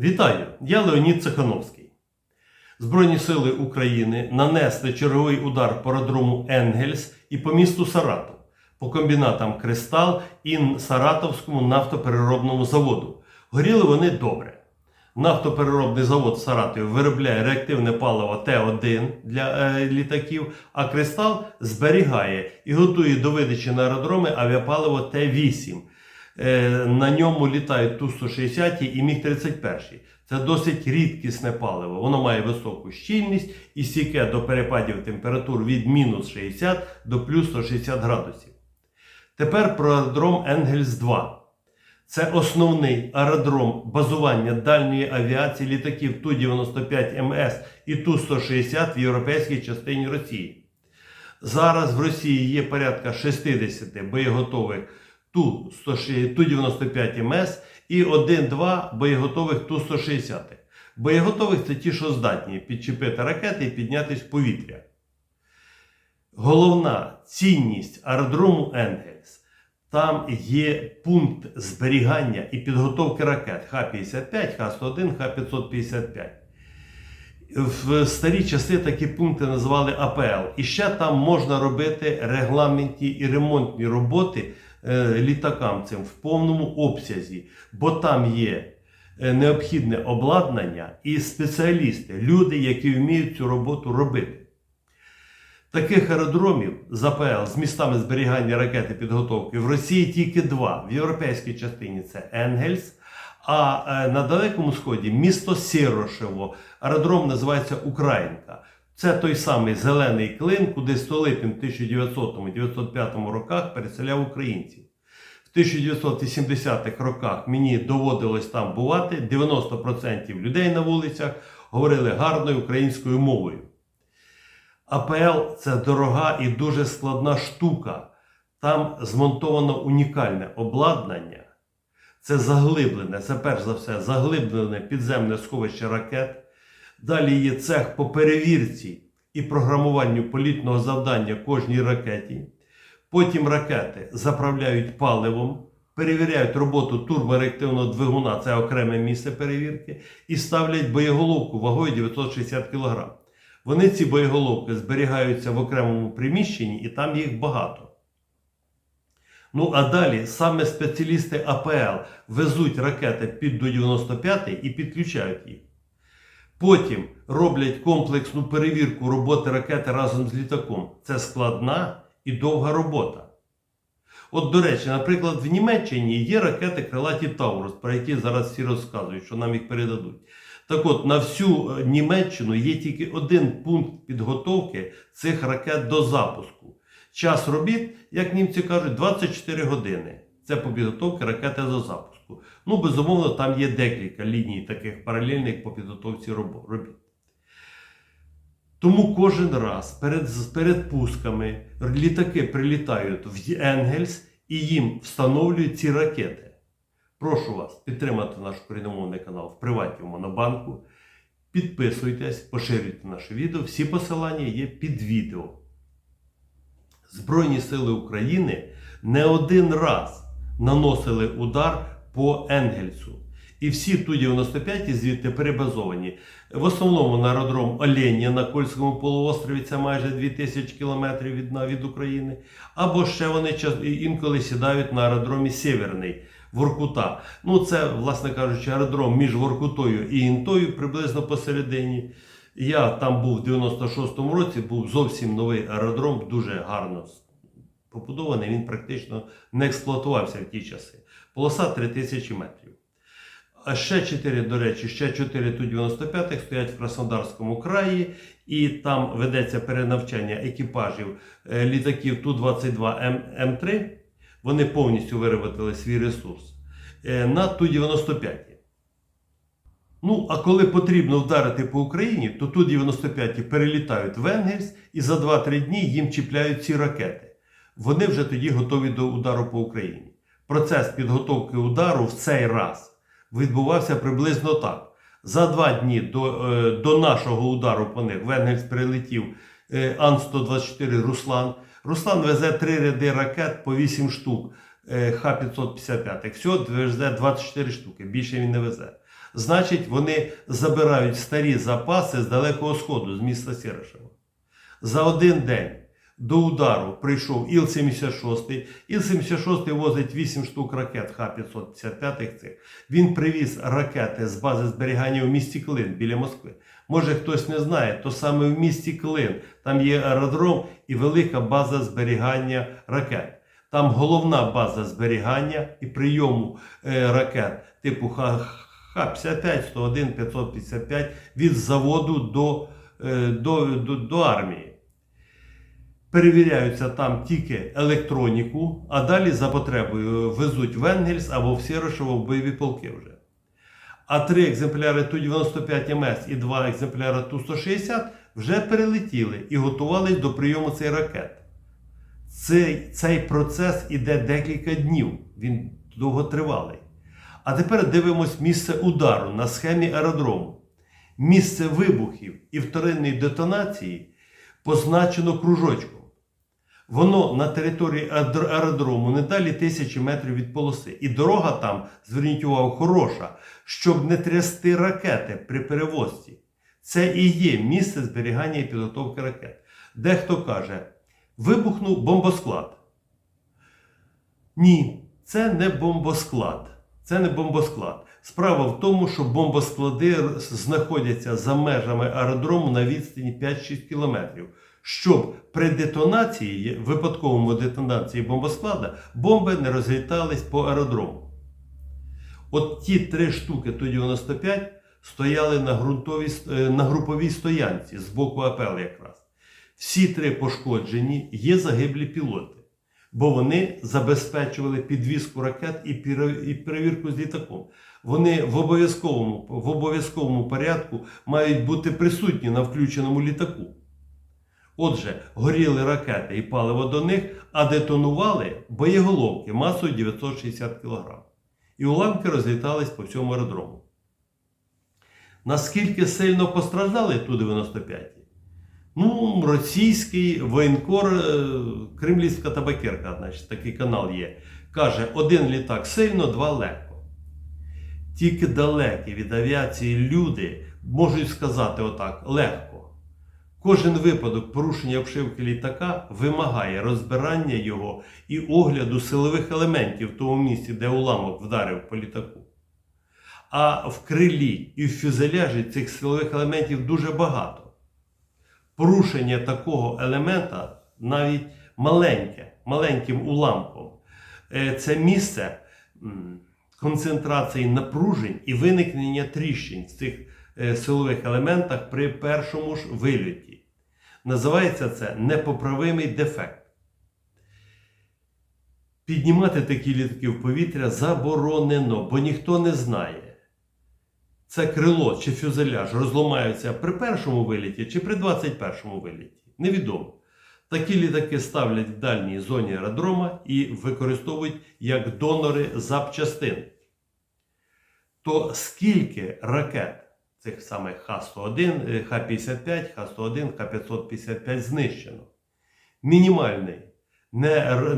Вітаю! Я Леонід Цехановський. Збройні сили України нанесли черговий удар по аеродрому Енгельс і по місту Саратов, по комбінатам Кристал і Саратовському нафтопереробному заводу. Горіли вони добре. Нафтопереробний завод в Саратові виробляє реактивне паливо Т1 для е, літаків, а Кристал зберігає і готує до видачі на аеродроми авіапаливо Т8. Е, на ньому літають Ту-160 і Міг-31. Це досить рідкісне паливо. Воно має високу щільність і стійке до перепадів температур від мінус 60 до плюс 160 градусів. Тепер про аеродром Енгельс 2. Це основний аеродром базування дальньої авіації літаків Ту-95МС і Ту-160 в європейській частині Росії. Зараз в Росії є порядка 60 боєготових Ту-95МС і 1-2 боєготових Ту-160. Боєготових це ті, що здатні підчепити ракети і піднятися в повітря. Головна цінність аеродрому Енгельс. Там є пункт зберігання і підготовки ракет Х-55, Х-101, Х-555. В старі часи такі пункти називали АПЛ. І ще там можна робити регламентні і ремонтні роботи літакам цим в повному обсязі, бо там є е, необхідне обладнання і спеціалісти, люди, які вміють цю роботу робити. Таких аеродромів з АПЛ з містами зберігання ракети підготовки в Росії тільки два. В європейській частині це Енгельс, а е, на Далекому Сході місто Сірошево. Аеродром називається Українка. Це той самий зелений клин, куди Столипін в 1900-1905 роках переселяв українців. В 1980-х роках мені доводилось там бувати. 90% людей на вулицях говорили гарною українською мовою. АПЛ це дорога і дуже складна штука. Там змонтовано унікальне обладнання. Це заглиблене, це перш за все, заглиблене підземне сховище ракет. Далі є цех по перевірці і програмуванню політного завдання кожній ракеті. Потім ракети заправляють паливом, перевіряють роботу турбореактивного двигуна, це окреме місце перевірки, і ставлять боєголовку вагою 960 кг. Вони ці боєголовки зберігаються в окремому приміщенні, і там їх багато. Ну а далі саме спеціалісти АПЛ везуть ракети під до 95 і підключають їх. Потім роблять комплексну перевірку роботи ракети разом з літаком. Це складна і довга робота. От, до речі, наприклад, в Німеччині є ракети крилаті Таурус, про які зараз всі розказують, що нам їх передадуть. Так от, на всю е, Німеччину є тільки один пункт підготовки цих ракет до запуску. Час робіт, як німці кажуть, 24 години. Це по підготовці ракети до запуску. Ну, безумовно, там є декілька ліній таких паралельних по підготовці робіт. Тому кожен раз перед, перед пусками літаки прилітають в Енгельс і їм встановлюють ці ракети. Прошу вас підтримати наш україномовний канал в приваті в Монобанку. Підписуйтесь, поширюйте наше відео. Всі посилання є під відео. Збройні сили України не один раз наносили удар по Енгельсу. І всі Ту-95 звідти перебазовані. В основному на аеродром Оленя на Кольському полуострові, це майже 2000 кілометрів від, від України. Або ще вони час- інколи сідають на аеродромі Сєвєрний. Воркута. Ну, це, власне кажучи, аеродром між Воркутою і Інтою, приблизно посередині. Я там був в 96-му році, був зовсім новий аеродром, дуже гарно побудований. Він практично не експлуатувався в ті часи. Полоса 3000 метрів. А ще 4, до речі, ще 4 Ту-95 стоять в Краснодарському краї, і там ведеться перенавчання екіпажів е, літаків Ту-22М3. Вони повністю виробили свій ресурс е, на Ту-95. Ну, а коли потрібно вдарити по Україні, то Ту-95 перелітають в Енгельс і за 2-3 дні їм чіпляють ці ракети. Вони вже тоді готові до удару по Україні. Процес підготовки удару в цей раз відбувався приблизно так. За два дні до, е, до нашого удару по них в Енгельс прилетів е, Ан-124 Руслан. Руслан везе три ряди ракет по 8 штук е, Х-555. Всього везе 24 штуки, більше він не везе. Значить, вони забирають старі запаси з Далекого Сходу, з міста Сірошево. За один день до удару прийшов Іл-76. Іл-76 возить 8 штук ракет Х-555 цих. Він привіз ракети з бази зберігання в місті Клин біля Москви. Може хтось не знає, то саме в місті Клин там є аеродром і велика база зберігання ракет. Там головна база зберігання і прийому е, ракет типу Х- Х-55, 101, 555 від заводу до, е, до, до, до армії. Перевіряються там тільки електроніку, а далі за потребою везуть в Енгельс або в Сірошево в бойові полки вже. А три екземпляри Ту-95 МС і два екземпляри Ту-160 вже перелетіли і готувались до прийому цих ракет. Цей, цей процес іде декілька днів, він довготривалий. А тепер дивимось місце удару на схемі аеродрому. Місце вибухів і вторинної детонації позначено кружочком. Воно на території аеродрому не далі тисячі метрів від полоси. І дорога там, зверніть увагу, хороша, щоб не трясти ракети при перевозці. Це і є місце зберігання і підготовки ракет. Дехто каже, вибухнув бомбосклад. Ні, це не бомбосклад. Це не бомбосклад. Справа в тому, що бомбосклади знаходяться за межами аеродрому на відстані 5-6 кілометрів. Щоб при детонації, випадковому детонації бомбосклада, бомби не розлітались по аеродрому. От ті три штуки Ту-95 стояли на, е, на груповій стоянці з боку АПЛ якраз. Всі три пошкоджені, є загиблі пілоти, бо вони забезпечували підвізку ракет і перевірку з літаком. Вони в обов'язковому, в обов'язковому порядку мають бути присутні на включеному літаку. Отже, горіли ракети і паливо до них, а детонували боєголовки масою 960 кг. І уламки розлітались по всьому аеродрому. Наскільки сильно постраждали Ту-95? Ну, російський воєнкор, е, кремлівська табакерка, значить, такий канал є. Каже, один літак сильно, два легко. Тільки далекі від авіації люди можуть сказати отак легко. Кожен випадок порушення обшивки літака вимагає розбирання його і огляду силових елементів в тому місці, де уламок вдарив по літаку. А в крилі і в фюзеляжі цих силових елементів дуже багато. Порушення такого елемента навіть маленьке, маленьким уламком. Е, Це місце концентрації напружень і виникнення тріщин в цих силових елементах при першому ж вильоті. Називається це непоправимий дефект. Піднімати такі літаки в повітря заборонено, бо ніхто не знає. Це крило чи фюзеляж розламаються при першому виліті чи при 21-му виліті. Невідомо. Такі літаки ставлять в дальній зоні аеродрома і використовують як донори запчастин. То скільки ракет цих самих Х-101, е, Х-55, Х-101, Х-555 знищено? Мінімальний не,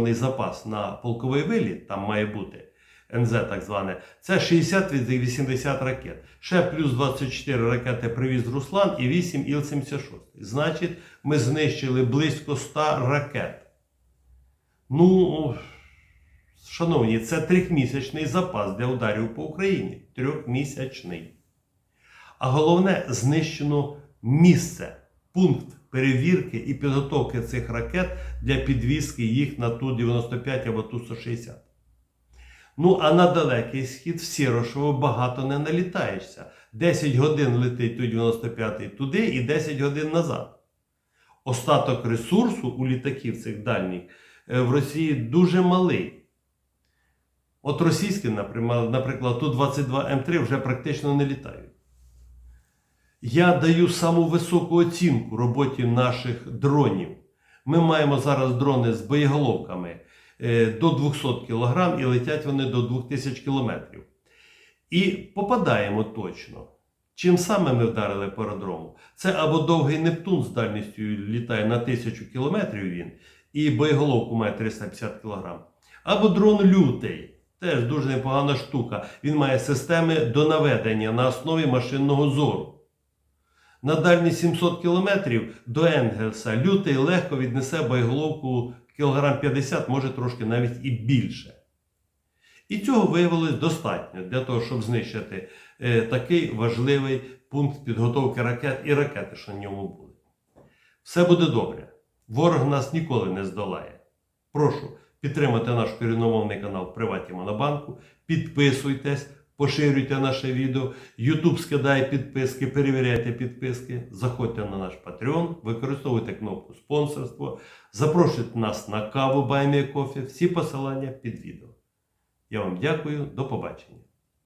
не запас на полковий виліт, там має бути НЗ так зване, це 60 від 80 ракет. Ще плюс 24 ракети привіз Руслан і 8 Іл-76. Значить, ми знищили близько 100 ракет. Ну, шановні, це трьохмісячний запас для ударів по Україні. Трьохмісячний. А головне, знищено місце, пункт перевірки і підготовки цих ракет для підвізки їх на Ту-95 або Ту-160. Ну, а на далекий схід в Сірошево багато не налітаєшся. 10 годин летить Ту-95 туди і 10 годин назад. Остаток ресурсу у літаків цих дальніх е, в Росії дуже малий. От російські, наприклад Ту-22М3 вже практично не літають. Я даю саму високу оцінку роботі наших дронів. Ми маємо зараз дрони з боєголовками е, до 200 кг і летять вони до 2000 км. І попадаємо точно. Чим саме ми вдарили по аеродрому? Це або довгий Нептун з дальністю літає на 1000 км він, і боєголовку має 350 кг, або дрон лютий, Теж дуже непогана штука. Він має системи до наведення на основі машинного зору. На дальні 700 кілометрів до Енгельса лютий легко віднесе боєголовку кілограм 50, може трошки навіть і більше. І цього виявилось достатньо для того, щоб знищити е, такий важливий пункт підготовки ракет і ракети, що на ньому були. Все буде добре. Ворог нас ніколи не здолає. Прошу підтримати наш корінномовний канал в Приваті Монобанку. Підписуйтесь, поширюйте наше відео. YouTube скидає підписки, перевіряйте підписки. Заходьте на наш Patreon, використовуйте кнопку спонсорство, запрошуйте нас на каву Баймія Кофі. Всі посилання під відео. Я вам дякую, до побачення.